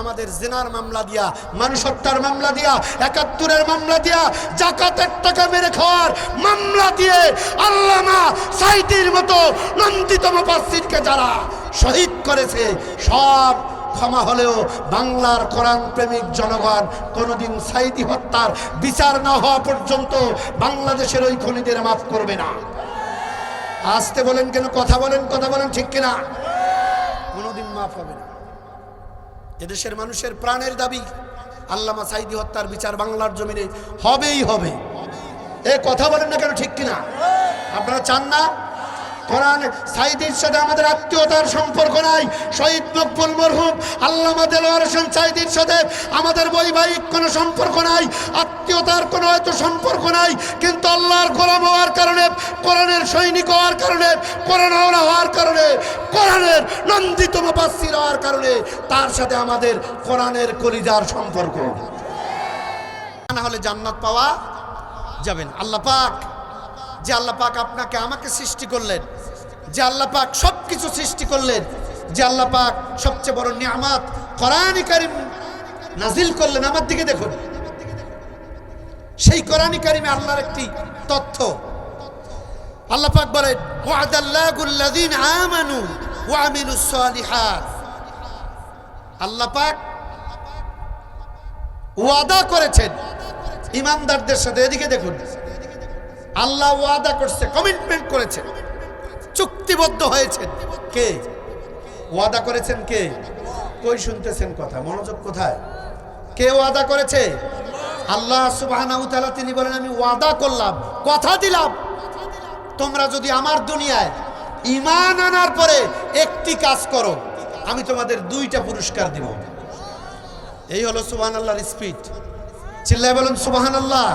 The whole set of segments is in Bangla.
আমাদের জেনার মামলা দিয়া মানুষ হত্যার মামলা দিয়া, একাত্তরের মামলা দিয়া, জাকাতের টাকা মেরে খাওয়ার মামলা দিয়ে আল্লামা সাইদির মতো নন্দিত মুফাসসিরকে যারা শহীদ করেছে, সব ক্ষমা হলেও বাংলার কোরআন প্রেমিক জনগণ কোনোদিন সাইদি হত্যার বিচার না হওয়া পর্যন্ত বাংলাদেশের ওই খনিদের মাফ করবে না। আসতে বলেন কেন, কথা বলেন কথা বলেন ঠিক কিনা? কোনোদিন মাফ হবে না। এদেশের মানুষের প্রাণের দাবি, আল্লামা সাইদি হত্যার বিচার বাংলার জমিনে হবেই হবে। এ কথা বলেন না কেন ঠিক কিনা? আপনারা চান না? কোরআন সাইদির সাথে আমাদের আত্মীয়তার সম্পর্ক নাই। শহীদ মকবুল মরহুম, আল্লামা দেলোয়ার হোসেন সাইদির সাথে আমাদের বৈবাহিক কোনো সম্পর্ক নাই, আত্মীয়তার কোনো হয়তো সম্পর্ক নাই, কিন্তু আল্লাহর গোলাম হওয়ার কারণে, কোরআনের সৈনিক হওয়ার কারণে, কোরআন হওয়ার কারণে, কোরআনের নন্দিত মুফাসসির হওয়ার কারণে তার সাথে আমাদের কোরআনের কলিজার সম্পর্ক। না হলে জান্নাত পাওয়া যাবেন আল্লাহ পাক, যে আল্লাহ পাক আপনাকে আমাকে সৃষ্টি করলেন যে আল্লাহ পাক সব কিছু সৃষ্টি করলেন, যে আল্লাহ পাক সবচেয়ে বড় নিয়ামাত কোরআনই কারিম নাজিল করলেন। আমার দিকে দেখুন। সেই কোরআনই কারিমে আল্লাহর একটি তথ্য। আল্লাহ পাক বলেন ওয়াদাল্লাহুল্লাযীন আমানু ওয়া আমিলুস সালিহাত। আল্লাহ পাক ওয়াদা করেছেন। ইমানদারদের সাথে এদিকে দেখুন। আল্লাহ ওয়াদা করছে, কমিটমেন্ট করেছে। চুক্তিবদ্ধ হয়েছেন। কে? ওয়াদা করেছেন কে? কই শুনতেছেন কথা? মনোযোগ কোথায়? কে ওয়াদা করেছে? আল্লাহ তাআলা তিনি বলেন, আমি ওয়াদা করলাম, কথা দিলাম। তোমরা যদি আমার দুনিয়ায় ইমান আনার পরে একটি কাজ করো, আমি তোমাদের দুইটা পুরস্কার দিব। এই হলো সুবহানাল্লাহর স্পিড। চিল্লায় বলুন, সুবহানাল্লাহ।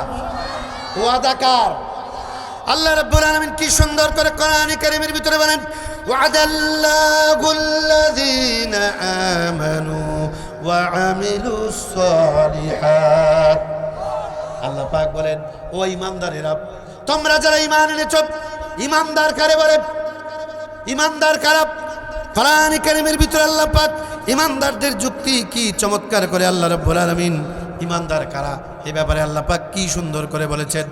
ওয়াদাকার আল্লাহ রাব্বুল আলামিন কি সুন্দর করে কোরআন কারীমের ভিতরে বলেন, ওয়াদাল্লাহুল্লাযীনা আমানু ওয়া আমিলুস সালিহাত আল্লাহ পাক বলেন, ও ইমানদারেরা তোমরা যারা ঈমান এনেছো ইমানদার কারে বলে? ইমানদার কারা? কোরআন কারীমের ভিতরে আল্লাহ পাক ইমানদারদের যুক্তি কি চমৎকার করে আল্লাহ রাব্বুল আলামিন ইমানদার কারা? এ ব্যাপারে আল্লাহ পাক কি সুন্দর করে বলেছেন।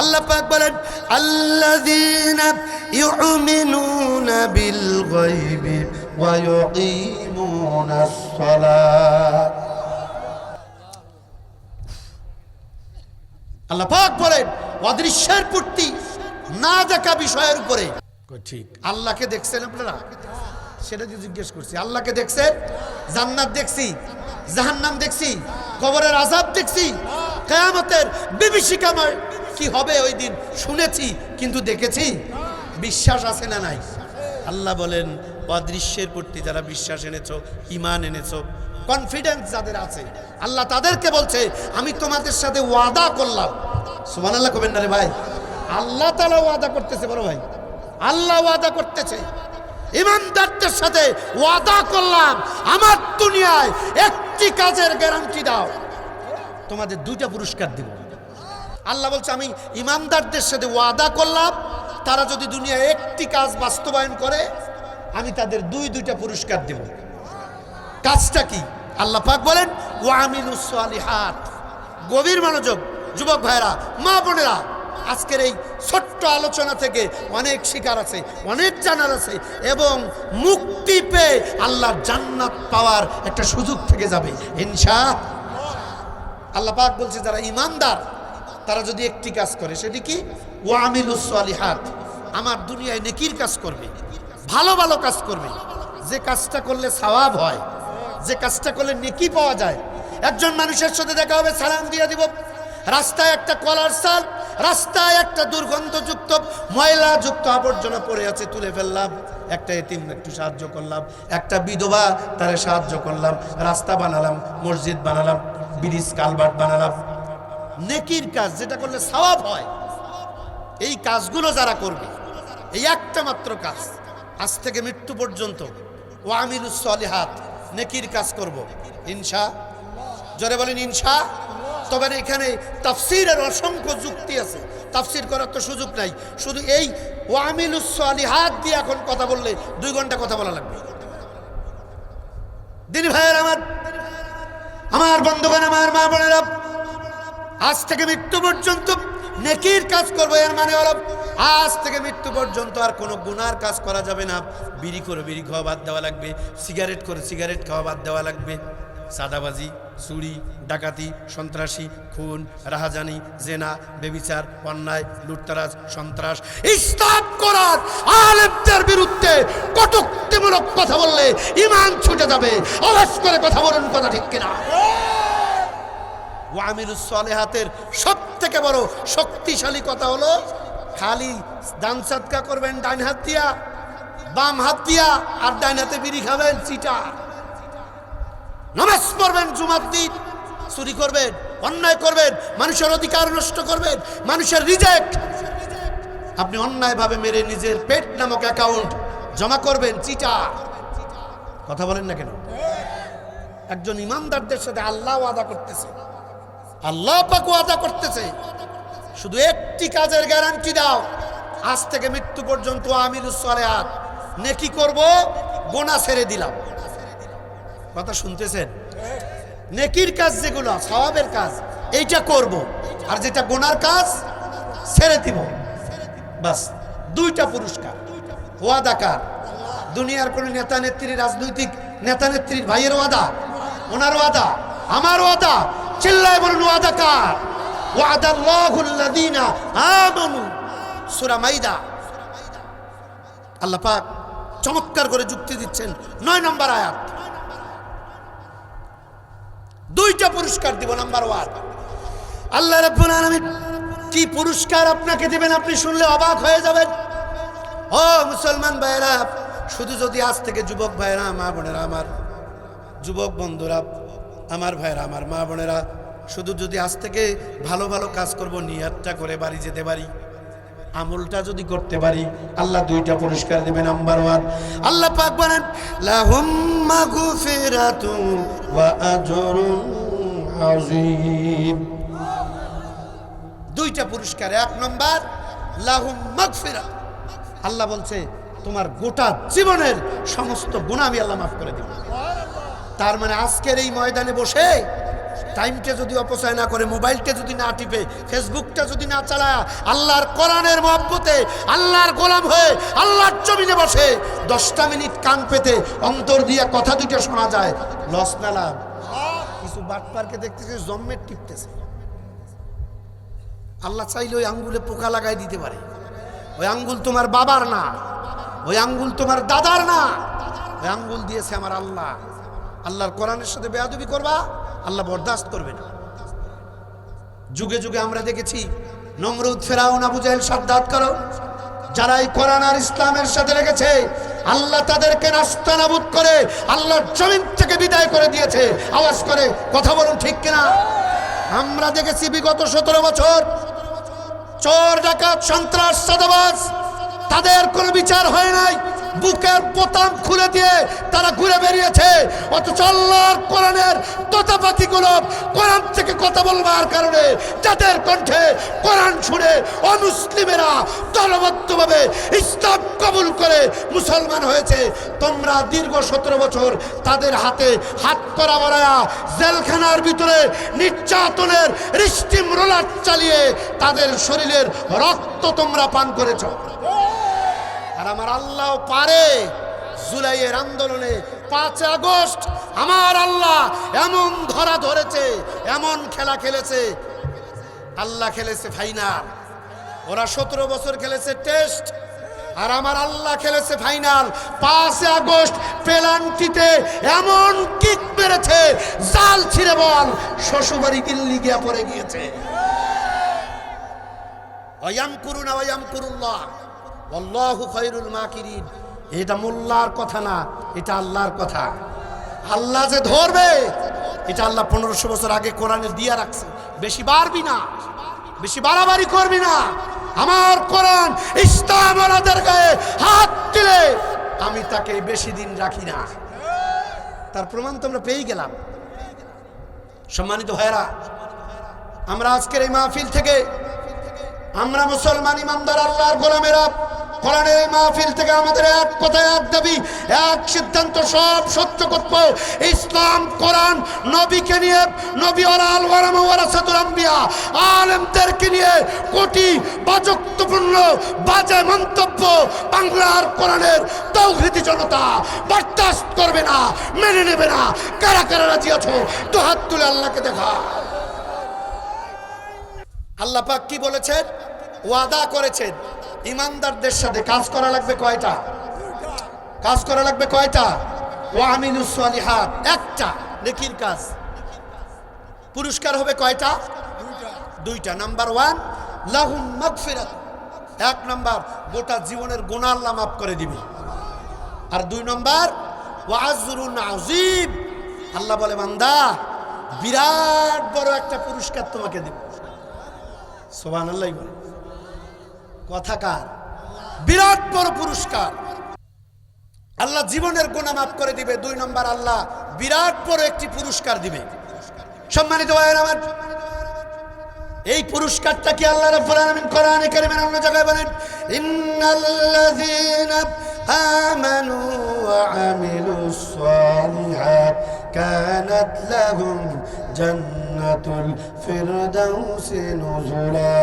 আল্লাহ পাক বলেন আল্লাযীনা ইউমিনুনা বিল গায়বি ওয়া ইউকিমুনাস সালাত আল্লাহ পাক বলেন অদৃশ্যের পূর্তি না দেখা বিষয়ের উপরে। ঠিক। আল্লাহকে দেখছেন আপনারা? সেটা যে জিজ্ঞেস করছি আল্লাহকে দেখছেন? জান্নাত দেখছি। জাহান্নাম দেখছি, কবরের আজাব দেখছি, কেয়ামতের বিভীষিকাময় কি হবে ওই দিন? শুনেছি, কিন্তু দেখেছি। বিশ্বাস আছে না নাই? আল্লাহ বলেন, অদৃশ্যের প্রতি যারা বিশ্বাস এনেছো ইমান এনেছো কনফিডেন্স যাদের আছে, আল্লাহ তাদেরকে বলছে, আমি তোমাদের সাথে ওয়াদা করলাম। সুমান আল্লাহ কবেন রে ভাই? আল্লাহ তালা ওয়াদা করতেছে, বড় ভাই। আল্লাহ ওয়াদা করতেছে। ইমানদারদের সাথে ওয়াদা করলাম। আমার দুনিয়ায় একটি কাজের গ্যারান্টি দাও। তোমাদের দুইটা পুরস্কার দিব। আল্লাহ বলছে, আমি ইমানদারদের সাথে ওয়াদা করলাম, তারা যদি দুনিয়ায় একটি কাজ বাস্তবায়ন করে, আমি তাদের দুই দুইটা পুরস্কার দেব। কাজটা কি? আল্লাহ পাক বলেন ওয়ামিলুস সালিহাত। গভীর মনোযোগ, যুবক ভাইরা মা বোনেরা আজকের এই ছোট্ট আলোচনা থেকে অনেক শিকার আছে, অনেক জানার আছে এবং মুক্তি পেয়ে আল্লাহর জান্নাত পাওয়ার একটা সুযোগ থেকে যাবে ইনশা আল্লাহ পাক বলছে, যারা ইমানদার তারা যদি একটি কাজ করে, সেটি কি? ওয়ামিলুস সালিহাত, আমার দুনিয়ায় নেকির কাজ করবে, ভালো ভালো কাজ করবে। যে কাজটা করলে সওয়াব হয়, যে কাজটা করলে নেকি পাওয়া যায়, একজন মানুষের সাথে দেখা হবে, সালাম দিয়ে দিব, রাস্তায় একটা কলার সাল রাস্তায় একটা দুর্গন্ধযুক্ত, ময়লাযুক্ত আবর্জনা পড়ে আছে, তুলে ফেললাম। একটা এতিম একটু সাহায্য করলাম। একটা বিধবা তারে সাহায্য করলাম। রাস্তা বানালাম, মসজিদ বানালাম, ব্রিজ কালভার্ট বানালাম। নেকির কাজ, যেটা করলে সওয়াব হয়। এই কাজগুলো যারা করবে, এই একটা মাত্র কাজ, আজ থেকে মৃত্যু পর্যন্ত ওয়ামিলুস সলিহাত, নেকির কাজ করব। ইনশা, জোরে বলেন ইনশা। তবে এখানে তাফসিরের অসংখ্য যুক্তি আছে। তাফসির করার তো সুযোগ নাই। শুধু এই ওয়ামিলুস হাত দিয়ে এখন কথা বললে দুই ঘণ্টা কথা বলা লাগবে। দিনী ভাইয়ের আমার আমার বন্ধুগণ, আমার মা বোনেরা, আজ থেকে মৃত্যু পর্যন্ত নেকির কাজ করব এর মানে হলো, আজ থেকে মৃত্যু পর্যন্ত আর কোনো গুনার কাজ করা যাবে না। বিড়ি করে বিড়ি খাওয়া বাদ দেওয়া লাগবে, সিগারেট করে সিগারেট খাওয়া বাদ দেওয়া লাগবে। সাদাবাজি চুরি, ডাকাতি, সন্ত্রাসী, খুন, রাহাজানি, জেনা, বেবিচার, অন্যায়, লুটতারাজ, সন্ত্রাস, ইসলাম করার আলেমদের বিরুদ্ধে কটুক্তিমূলক কথা বললে ইমান ছুটে যাবে। আওয়াজ করে কথা বলুন, কথা ঠিক কিনা? ওয়ামিলুস সালেহাতের সব থেকে বড় শক্তিশালী কথা হলো, খালি দান সাদকা করবেন, ডান হাত দিয়া, বাম হাত দিয়া, আর ডান হাতে বিড়ি খাবেন চিটা নামাজ পড়বেন জুমার দিন, চুরি করবেন, অন্যায় করবেন, মানুষের অধিকার নষ্ট করবেন, মানুষের রিজেক্ট আপনি অন্যায়ভাবে মেরে নিজের পেট নামক অ্যাকাউন্ট জমা করবেন, চিটা। কথা বলেন না কেন? একজন ইমানদারদের সাথে আল্লাহ আদা করতেছে। আল্লাহ পাক ওয়াদা করতেছে। শুধু একটি কাজের গ্যারান্টি দাও। আজ থেকে মৃত্যু পর্যন্ত আমিরুস সালেহাত। নেকি করব, গোনা ছেড়ে দিলাম। কথা শুনতেছেন? নেকির কাজ যেগুলো সওয়াবের কাজ, এইটা করব। আর যেটা গোনার কাজ, ছেড়ে দিব। বাস, দুইটা পুরস্কার। ওয়াদা কার দুনিয়ার কোন নেতা নেত্রী রাজনৈতিক, নেতা, নেত্রীর ভাইয়ের ওয়াদা, ওনার ওয়াদা, আমার ওয়াদা, চিল্লায় বলুন ওয়াদা কার ওয়াদা আল্লাহুল্লাযীনা আমানু। সূরা মাইদা। আল্লাহ পাক চমৎকার করে যুক্তি দিচ্ছেন। নয় নম্বর আয়াত। দুইটা পুরস্কার দিব, নাম্বার ওয়ান। আল্লাহ রাব্বুল আলামিন, কি পুরস্কার আপনাকে দিবেন আপনি শুনলে অবাক হয়ে যাবেন। ও মুসলমান ভাইরা শুধু যদি আজ থেকে যুবক ভাইরা মা বোনেরা আমার, যুবক বন্ধুরা, আমার ভাইরা আমার মা বোনেরা, শুধু যদি আজ থেকে ভালো ভালো কাজ করব, নিয়াতটা করে বাড়ি যেতে পারি। আমলটা যদি করতে পারি, আল্লাহ দুইটা পুরস্কার দেবে নাম্বার ওয়ান আল্লাহ পাক বলেন, লাহুম মাগফিরাতু ওয়া আজরুন আযীম। দুইটা পুরস্কার, এক নম্বর, লাহুম মাগফিরা আল্লাহ বলছে, তোমার গোটা জীবনের সমস্ত গুণা আমি আল্লাহ মাফ করে দিব। তার মানে আজকের এই ময়দানে বসে টাইমটা যদি অপচয় না করে মোবাইলটা যদি না টিপে ফেসবুকটা যদি না চালায়, আল্লাহর কোরআনের মহব্বতে, আল্লাহর গোলাম হয়ে আল্লাহর জমিনে বসে, দশটা মিনিট কান পেতে, অন্তর দিয়ে কথা দুটো শোনা যায় লস না লাভ। কিছু বাটপারকে দেখতেছে, জম্মের টিপতেছে। আল্লাহ চাইলে ওই আঙ্গুলে পোকা লাগাই দিতে পারে। ওই আঙ্গুল তোমার বাবার না, ওই আঙ্গুল তোমার দাদার না, ওই আঙ্গুল দিয়েছে আমার আল্লাহ। আল্লাহর কোরআনের সাথে বেয়াদবি করবা, আল্লাহ বরদাস্ত করবে না। যুগে যুগে আমরা দেখেছি, নমরুদ, ফেরাউন, আবু জাহেল সাদ্দাত করো যারা এই কোরআন আর ইসলামের সাথে লেগেছে, আল্লাহ তাদেরকে নাস্তানাবুদ করে, আল্লাহর জমিন থেকে বিদায় করে দিয়েছে। আওয়াজ করে, কথা বলুন ঠিক কিনা? আমরা দেখেছি বিগত সতেরো বছর, চোর, ডাকাত, সন্ত্রাস সাদাবাজ তাদের কোনো বিচার হয় নাই। বুকের বোতাম খুলে দিয়ে তারা ঘুরে বেরিয়েছে। অথচ আল্লাহর কোরআনের তোতা পাখিগুলো কোরআন থেকে কথা বলবার কারণে যাদের কণ্ঠে কোরআন শুনে অমুসলিমেরা দলবদ্ধভাবে ইসলাম কবুল করে মুসলমান হয়েছে, তোমরা দীর্ঘ সতেরো বছর তাদের হাতে হাত করা বাড়ায়া জেলখানার ভিতরে নির্যাতনের রিস্টিম রোলার চালিয়ে তাদের শরীরের রক্ত তোমরা পান করেছ। আর আমার আল্লাহ পারে জুলাইয়ের আন্দোলনে পাঁচ আগস্ট আমার আল্লাহ এমন ধরা ধরেছে, এমন খেলা খেলেছে। আল্লাহ খেলেছে ফাইনাল ওরা সতেরো বছর খেলেছে টেস্ট আর আমার আল্লাহ খেলেছে ফাইনাল পাঁচ আগস্ট পেলান্টিতে এমন কিক মেরেছে, জাল ছিঁড়ে বল, শ্বশুরবাড়ি দিল্লি গিয়া পড়ে গিয়েছে। অয়াম করুন অয়াম করুল্লাহ আল্লাহু খৈরুল মাকিরিন। এটা মোল্লার কথা না, এটা আল্লাহর কথা। আল্লাহ যে ধরবে, এটা আল্লাহ পনেরোশো বছর আগে কোরআনে দিয়ে রাখছে। বেশি বাড়বি না, বেশি বাড়াবাড়ি করবি না। আমার কোরআন ইসলাম গায়ে হাত দিলে আমি তাকে বেশি দিন রাখি না। তার প্রমাণ তো আমরা পেয়েই গেলাম। সম্মানিত ভাইরা আমরা আজকের এই মাহফিল থেকে আমরা মুসলমান ইমানদার আল্লাহর গোলামেরা কোরআনের মাহফিল থেকে আমাদের এক কথায় এক দাবি, এক সিদ্ধান্ত সব সহ্য করব ইসলাম, কোরআন, নবীকে নিয়ে নবী আল ওয়ারাম ওয়ারাসাতুল আম্বিয়া, আলেমদেরকে নিয়ে কোটি বাজক্তপূর্ণ বাজে মন্তব্য বাংলার কোরআনের তৌহিদি জনতা বরদাস্ত করবে না, মেনে নেবে না। কারা কারা রাজি আছো? তো হাত তুলে আল্লাহকে দেখা। আল্লাহ পাক কি বলেছেন? ওয়াদা করেছেন। ইমানদারদের সাথে কাজ করা লাগবে কয়টা? কাজ করা লাগবে কয়টা? ওয়ামিনুস সালিহাত, একটা, নেকির কাজ। পুরস্কার হবে কয়টা? দুইটা। নাম্বার ওয়ান, লাহুম মাগফিরাত। এক নাম্বার, গোটা জীবনের আল্লাহ মাফ করে দিবে। আর দুই নম্বর ওয়াজরুন আজিম আল্লাহ বলে, বান্দা, বিরাট বড় একটা পুরস্কার তোমাকে দেব। সোবান আল্লাহ বলে। কথাকার বিরাট বড় পুরস্কার। আল্লাহ জীবনের গুণা মাফ করে দিবে, দুই নম্বর আল্লাহ বিরাট বড় একটি পুরস্কার দিবে। সম্মানিত ভাইয়ের আমার, এই পুরস্কারটা কি আল্লাহ রাব্বুল আলামিন কোরআনে কারিমের অন্য জায়গায় বলেন, ইন্নাল্লাযীনা আমানু ওয়া আমিলুস সালিহাত কানাত লাহুম জান্নাতুল ফিরদাউসি নুজুলা।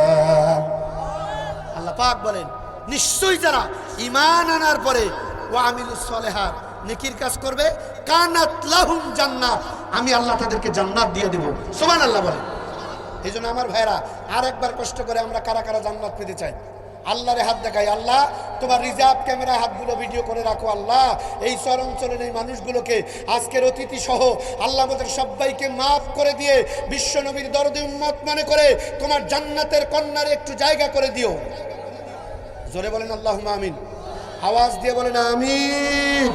পাক বলেন, নিশ্চয়ই যারা ইমান আনার পরে ওয়া আমিলুস সালিহাত, নেকির কাজ করবে, কানাত লাহুম জান্নাত, আমি আল্লাহ তাদেরকে জান্নাত দিয়ে দেব। সুবহানাল্লাহ বলেন। এই জন্য আমার ভাইরা আর একবার কষ্ট করে আমরা কারা কারা জান্নাত পেতে চাই? আল্লাহরে হাত দেখাই, আল্লাহ, তোমার রিজার্ভ ক্যামেরা হাতগুলো ভিডিও করে রাখো, আল্লাহ। এই চরাঞ্চলের এই মানুষগুলোকে আজকের অতিথি সহ আল্লাহ আমাদের সবাইকে মাফ করে দিয়ে বিশ্ব নবীর দরদে উন্মত মনে করে তোমার জান্নাতের কন্যার একটু জায়গা করে দিও। জোরে বলেন আল্লাহ আমিন। আওয়াজ দিয়ে বলেন আমিন।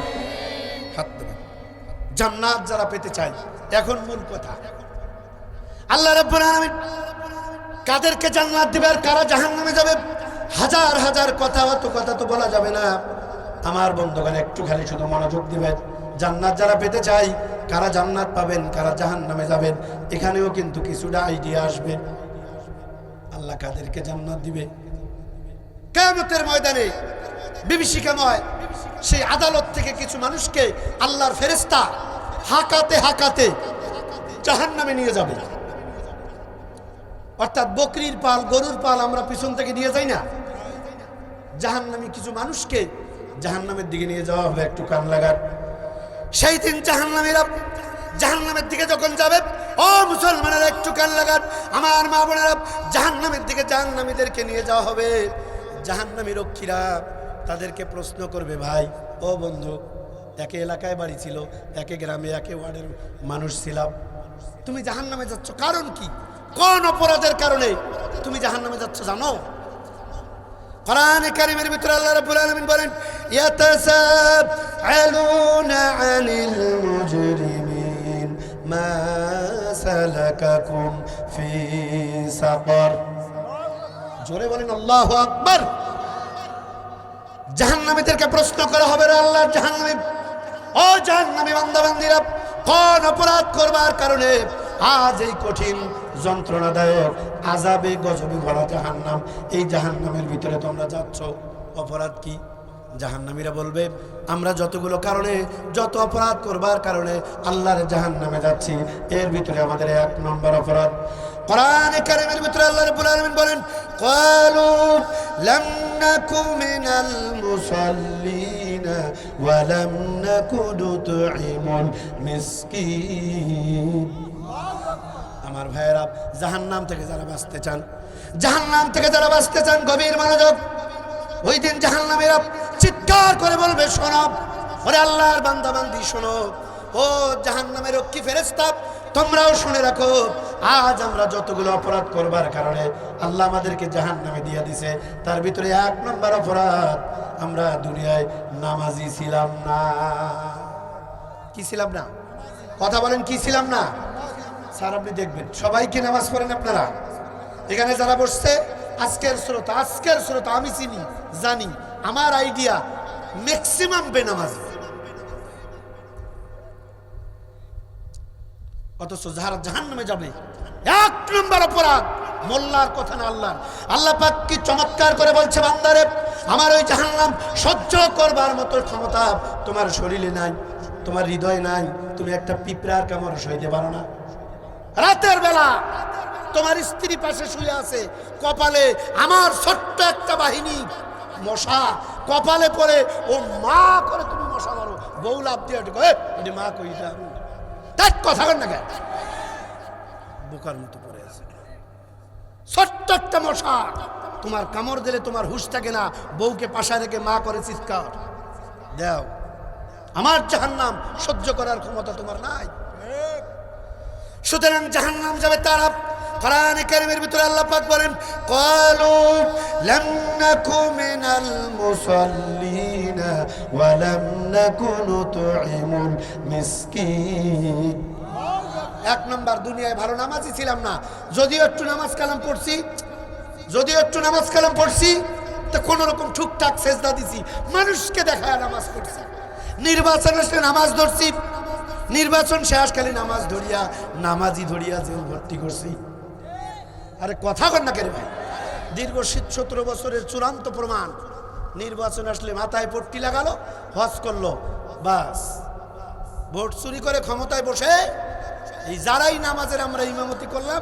হাত দেবেন। জান্নাত যারা পেতে চাই এখন মূল কথা। আল্লাহ রাব্বুল আলামিন কাদেরকে জান্নাত দিবে আর কারা জাহান্নামে যাবে? হাজার হাজার কথা, অত কথা তো বলা যাবে না। আমার বন্ধুগণ, একটু খালি শুধু মনোযোগ দিবেন। জান্নাত যারা পেতে চাই কারা জান্নাত পাবেন, কারা জাহান্নামে যাবেন, এখানেও কিন্তু কিছুটা আইডিয়া আসবে। আল্লাহ কাদেরকে জান্নাত দিবে। কেয়ামতের ময়দানে বিভীষিকাময় সেই আদালত থেকে কিছু মানুষকে আল্লাহর ফেরেস্তা হাকাতে হাকাতে জাহান্নামে নিয়ে যাবে। অর্থাৎ বকরির পাল, গরুর পাল আমরা পিছন থেকে নিয়ে যাই না। জাহান্নামী কিছু মানুষকে জাহান্নামের দিকে নিয়ে যাওয়া হবে, একটু কান লাগার সেই দিন জাহান্নামীরা জাহান্নামের দিকে যখন যাবে, ও মুসলমানের একটু কান লাগান। আমার মা বোনেরা জাহান্নামের দিকে জাহান্নামীদেরকে নিয়ে যাওয়া হবে। জাহান্নামী রক্ষীরা তাদেরকে প্রশ্ন করবে, ভাই, ও বন্ধু, একে এলাকায় বাড়ি ছিল, একে গ্রামে, একে ওয়ার্ডের মানুষ ছিলাম। তুমি জাহান্নামে যাচ্ছ কারণ কি? কোন অপরাধের কারণে তুমি জাহান্নামে যাচ্ছ জানো? আনিল মা ফি সাকার। জোরে বলেন, আল্লাহ আকবর! জাহান্নামীদেরকে প্রশ্ন করা হবে আল্লাহ আল্লাহর জাহান্নামী, ও জাহান্নামী বান্দাবান্দিরা, কোন অপরাধ করবার কারণে আজ এই কঠিন যন্ত্রণাদায়ক আজাবে গজবে ভরা জাহান্নাম, এই জাহান্নামের ভিতরে তোমরা যাচ্ছ? অপরাধ কি? জাহান্নামীরা বলবে, আমরা যতগুলো কারণে, যত অপরাধ করবার কারণে আল্লাহর জাহান্নামে যাচ্ছি, এর ভিতরে আমাদের এক নম্বর অপরাধ। ভিতরে বলেন আমার ভাইয়েরা, জাহান্নাম থেকে যারা বাঁচতে চান, জাহান্নাম থেকে যারা বাঁচতে চান, গভীর মনোযোগ ওই দিন জাহান্নামেরা চিৎকার করে বলবে, শোনো, ওরে আল্লাহর বান্দা বান্দি শোনো। ও জাহান্নামের রক্ষী ফেরেস্তা তোমরাও শুনে রাখো, আজ আমরা যতগুলো অপরাধ করবার কারণে আল্লাহ আমাদেরকে জাহান্নামে দিয়ে দিছে, তার ভিতরে এক নম্বর অপরাধ, আমরা দুনিয়ায় নামাজি ছিলাম না। কি ছিলাম না? কথা বলেন, কি ছিলাম না? স্যার, আপনি দেখবেন, সবাইকে নামাজ পড়েন আপনারা। এখানে যারা বসছে আজকের শ্রোতা আজকের শ্রোতা আমি চিনি, জানি। আমার আইডিয়া ম্যাক্সিমাম বেনামাজ। অথচ যারা জাহান নামে যাবে, এক নম্বর অপরাধ, মোল্লার কথা না আল্লাহ আল্লাহ পাক কি চমৎকার করে বলছে, বান্দারে, আমার ওই জাহান্নাম সহ্য করবার মতো ক্ষমতা তোমার শরীরে নাই, তোমার হৃদয় নাই, তুমি একটা পিঁপড়ার কামড় সইতে পারো না। রাতের বেলা তোমার স্ত্রী পাশে শুয়ে আছে। কপালে আমার ছোট্ট একটা বাহিনী। মশা কপালে পরে ও মা করে তুমি মশা মারো। বউ লাভ দিয়ে ওঠে, "এ, এটি মা কইটা তার কথা কর না কেন? বোকার মতো পড়ে আছে। ছোট্ট একটা মশা তোমার কামড় দিলে তোমার হুশ থাকে না। বউকে পাশা রেখে মা করে চিৎকার। দেও আমার জাহান্নাম সহ্য করার ক্ষমতা তোমার নাই। সুতরাং জাহান্নাম যাবে তারা কোরআন কারিমের ভিতরে আল্লাহ পাক বলেন ক্বালু লাম নাকু মিনাল মুসাল্লিন ওয়া লাম নাকু নুতঈমুল মিসকিন. এক নম্বর, দুনিয়ায় ভালো নামাজই ছিলাম না। যদিও একটু নামাজ কালাম পড়ছি, যদিও একটু নামাজ কালাম পড়ছি, তো কোন রকম ঠুকঠাক সেজদা দিছি। মানুষকে দেখায় নামাজ পড়ছি। নির্বাচন আসলে নামাজ ধরছি। নির্বাচন শেষকালে নামাজ ধরিয়া নামাজি ধরিয়া জেল ভর্তি করছি। আরে কথা কর না কেন ভাই? দীর্ঘ শীত সতেরো বছরের চূড়ান্ত প্রমাণ। নির্বাচন আসলে মাথায় পট্টি লাগালো, হজ করল, বাস। ভোট চুরি করে ক্ষমতায় বসে এই যারাই নামাজের আমরা ইমামতি করলাম